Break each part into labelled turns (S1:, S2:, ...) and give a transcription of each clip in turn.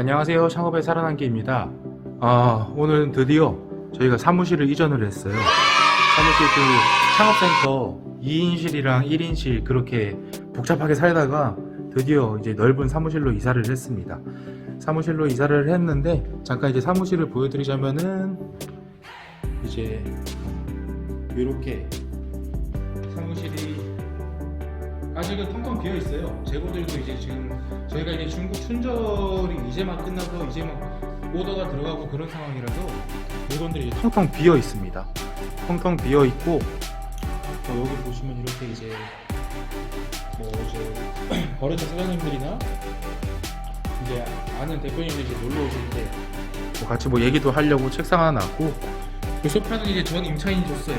S1: 안녕하세요. 창업의 살아남기입니다. 아, 오늘은 드디어 저희가 사무실을 이전을 했어요. 사무실 그 창업센터 2인실이랑 1인실 그렇게 복잡하게 살다가 드디어 이제 넓은 사무실로 이사를 했습니다. 사무실로 이사를 했는데 잠깐 이제 사무실을 보여드리자면은 이제 이렇게 사무실이 아직은 텅텅 비어 있어요. 재고들도 이제 지금 저희가 이제 중국 춘절이 이제 막 끝나서 이제 막 오더가 들어가고 그런 상황이라서 물건들이 이제 텅텅 비어 있습니다. 텅텅 비어 있고 어, 여기 보시면 이렇게 이제 뭐 이제 버려진 사장님들이나 이제 아는 대표님들이 이제 놀러 오실 때 뭐 같이 뭐 얘기도 하려고 책상 하나 놨고 이 소파는 이제 전 임차인이 줬어요.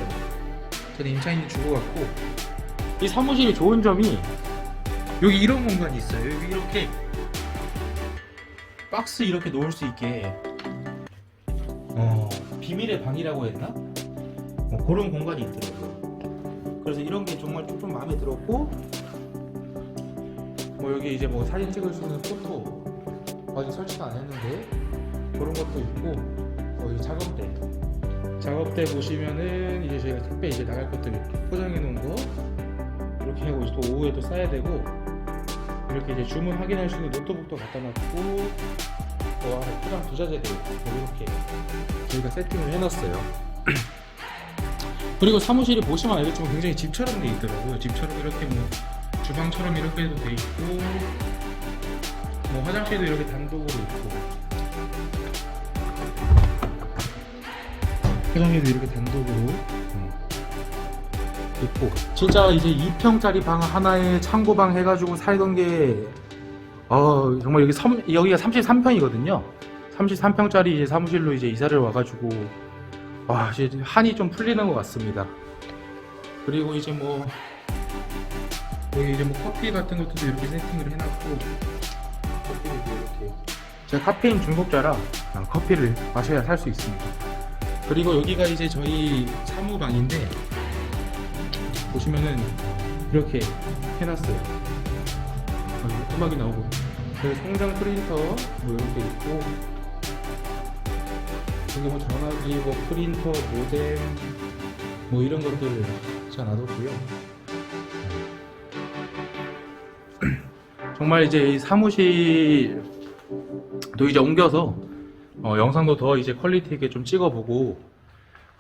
S1: 전 임차인이 주고 갔고 이 사무실이 좋은 점이 여기 이런 공간이 있어요. 여기 이렇게 박스 이렇게 놓을 수 있게 어, 비밀의 방이라고 했나? 뭐 그런 공간이 있더라고요. 그래서 이런 게 정말 좀 마음에 들었고 뭐 여기 이제 뭐 사진 찍을 수 있는 포토 아직 설치가 안 했는데 그런 것도 있고 어, 이 작업대 작업대 보시면은 이제 저희가 택배 이제 나갈 것들 포장해 또 오후에 또 싸야 되고 이렇게 이제 주문 확인할 수 있는 노트북도 갖다 놨고 또 안에 포장 부자재들 이렇게 저희가 세팅을 해놨어요. 그리고 사무실이 보시면 알겠지만 굉장히 집처럼 돼 있더라고요. 집처럼 이렇게 뭐 주방처럼 이렇게도 돼 있고 뭐 화장실도 이렇게 단독으로 있고 화장실도 이렇게 단독으로 음, 있고. 진짜 이제 2평짜리 방 하나에 창고방 해가지고 살던 게 어, 정말 여기 섬, 여기가 33평이거든요. 33평짜리 이제 사무실로 이제 이사를 와가지고 와 이제 한이 좀 풀리는 것 같습니다. 그리고 이제 뭐 여기 이제 뭐 커피 같은 것도 이렇게 세팅을 해놨고 커피를 이렇게. 제가 카페인 중독자라 커피를 마셔야 살 수 있습니다. 그리고 여기가 이제 저희 사무방인데 보시면은 이렇게 해놨어요. 어, 음악이 나오고 여기 성장 프린터 뭐 이렇게 있고 여기 뭐 전화기, 뭐 프린터, 모뎀 뭐 이런 것들 잘 놔뒀고요. 정말 이제 이 사무실도 이제 옮겨서 어, 영상도 더 이제 퀄리티 있게 좀 찍어보고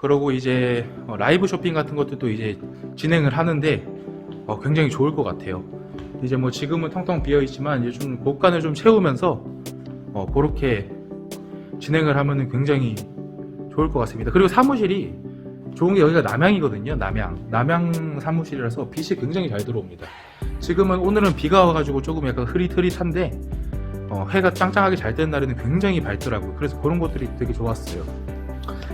S1: 그러고 이제 어, 라이브 쇼핑 같은 것들도 이제 진행을 하는데 어, 굉장히 좋을 것 같아요. 이제 뭐 지금은 텅텅 비어 있지만 좀 공간을 좀 채우면서 어, 그렇게 진행을 하면은 굉장히 좋을 것 같습니다. 그리고 사무실이 좋은 게 여기가 남양이거든요. 남양. 남양 사무실이라서 빛이 굉장히 잘 들어옵니다. 지금은 오늘은 비가 와가지고 조금 약간 흐릿흐릿한데 어, 해가 짱짱하게 잘 뜨는 날에는 굉장히 밝더라고요. 그래서 그런 것들이 되게 좋았어요.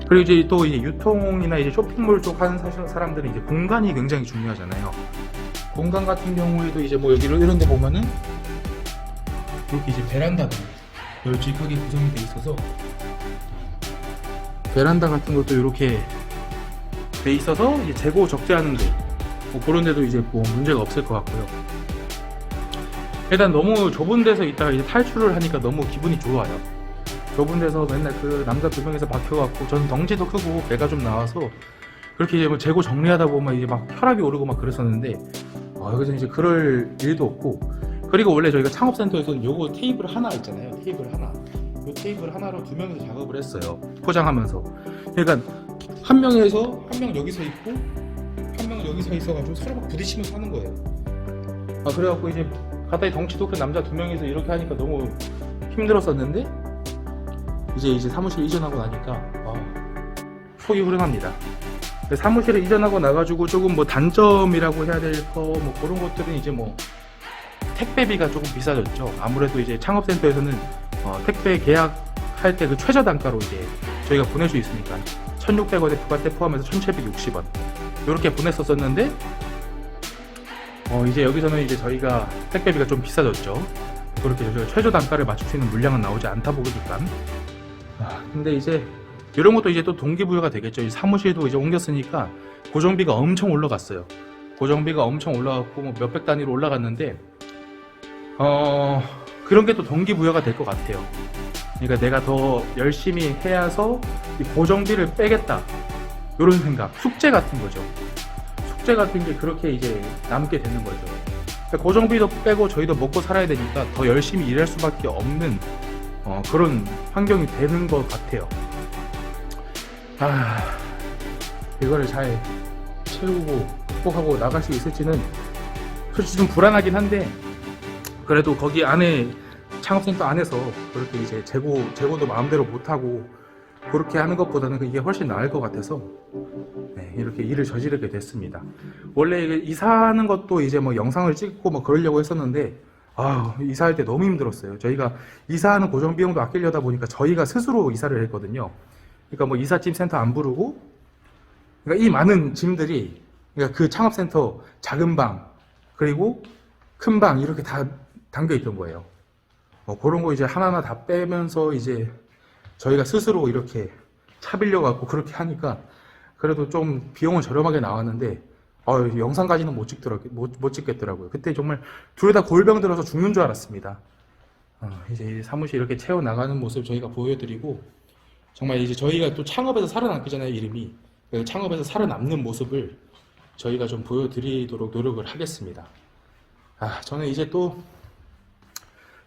S1: 그리고 이제 또 이제 유통이나 이제 쇼핑몰 쪽 하는 사실 사람들은 이제 공간이 굉장히 중요하잖아요. 공간 같은 경우에도 이제 뭐 여기 이런 데 보면은 이렇게 이제 베란다가 널찍하게 구성이 돼 있어서 베란다 같은 것도 이렇게 돼 있어서 이제 재고 적재하는 데 뭐 그런 데도 이제 뭐 문제가 없을 것 같고요. 일단 너무 좁은 데서 있다가 이제 탈출을 하니까 너무 기분이 좋아요. 좁은 데서 맨날 그 남자 두 명에서 박혀갖고 저는 덩치도 크고 배가 좀 나와서 그렇게 이제 뭐 재고 정리하다 보면 이제 막 혈압이 오르고 막 그랬었는데 어, 여기서 이제 그럴 일도 없고 그리고 원래 저희가 창업센터에서 요거 테이블 하나 있잖아요. 테이블 하나. 요 테이블 하나로 두 명이서 작업을 했어요. 포장하면서. 그러니까 한 명에서 한 명 여기 서 있고 한 명은 여기 서 있어가지고 서로 막 부딪히면서 하는 거예요. 아 그래갖고 이제 가다이 덩치도 큰 남자 두 명이서 이렇게 하니까 너무 힘들었었는데 이제 이제 사무실 이전하고 나니까 아, 속이 후련합니다. 사무실을 이전하고 나가지고 조금 뭐 단점이라고 해야 될 거 뭐 그런 것들은 이제 뭐 택배비가 조금 비싸졌죠. 아무래도 이제 창업센터에서는 어, 택배 계약할 때 그 최저 단가로 이제 저희가 보낼 수 있으니까 1,600원에 부가세 포함해서 1,760원 이렇게 보냈었었는데 어, 이제 여기서는 이제 저희가 택배비가 좀 비싸졌죠. 그렇게 저희가 최저 단가를 맞출 수 있는 물량은 나오지 않다 보니까. 아, 근데 이제 이런 것도 이제 또 동기부여가 되겠죠. 이 사무실도 이제 옮겼으니까 고정비가 엄청 올라갔어요. 고정비가 엄청 올라갔고 뭐 몇백 단위로 올라갔는데 어 그런 게 또 동기부여가 될 것 같아요. 그러니까 내가 더 열심히 해야서 이 고정비를 빼겠다. 이런 생각, 숙제 같은 거죠. 숙제 같은 게 그렇게 이제 남게 되는 거죠. 그러니까 고정비도 빼고 저희도 먹고 살아야 되니까 더 열심히 일할 수밖에 없는 어, 그런 환경이 되는 것 같아요. 아, 이거를 잘 채우고 극복하고 나갈 수 있을지는 솔직히 좀 불안하긴 한데 그래도 거기 안에 창업센터 안에서 그렇게 이제 재고 재고도 마음대로 못 하고 그렇게 하는 것보다는 이게 훨씬 나을 것 같아서 네, 이렇게 일을 저지르게 됐습니다. 원래 이사하는 것도 이제 뭐 영상을 찍고 뭐 그러려고 했었는데 아 이사할 때 너무 힘들었어요. 저희가 이사하는 고정 비용도 아끼려다 보니까 저희가 스스로 이사를 했거든요. 그러니까 뭐 이삿짐 센터 안 부르고 그러니까 이 많은 짐들이 그러니까 그 창업 센터 작은 방 그리고 큰 방 이렇게 다 담겨 있던 거예요. 뭐 그런 거 이제 하나하나 다 빼면서 이제 저희가 스스로 이렇게 차 빌려 갖고 그렇게 하니까 그래도 좀 비용은 저렴하게 나왔는데 어, 영상까지는 못 찍더라고요. 못, 못 찍겠더라고요. 그때 정말 둘 다 골병 들어서 죽는 줄 알았습니다. 어, 이제 사무실 이렇게 채워 나가는 모습 저희가 보여드리고 정말 이제 저희가 또 창업에서 살아남기잖아요 이름이 그 창업에서 살아남는 모습을 저희가 좀 보여드리도록 노력을 하겠습니다. 아 저는 이제 또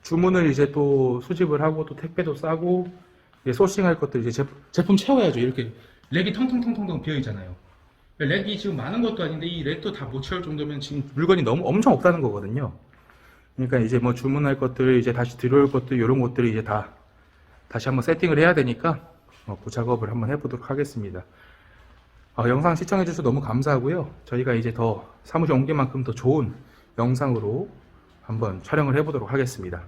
S1: 주문을 이제 또 수집을 하고 또 택배도 싸고 소싱할 것들 이제 제품, 제품 채워야죠. 이렇게 렉이 텅텅텅텅텅 비어 있잖아요. 렉이 지금 많은 것도 아닌데 이 렉도 다 못 채울 정도면 지금 물건이 너무 엄청 없다는 거거든요. 그러니까 이제 뭐 주문할 것들 이제 다시 들어올 것들 이런 것들을 이제 다 다시 한번 세팅을 해야 되니까 어, 그 작업을 한번 해보도록 하겠습니다. 어, 영상 시청해주셔서 너무 감사하고요. 저희가 이제 더 사무실 옮긴 만큼 더 좋은 영상으로 한번 촬영을 해보도록 하겠습니다.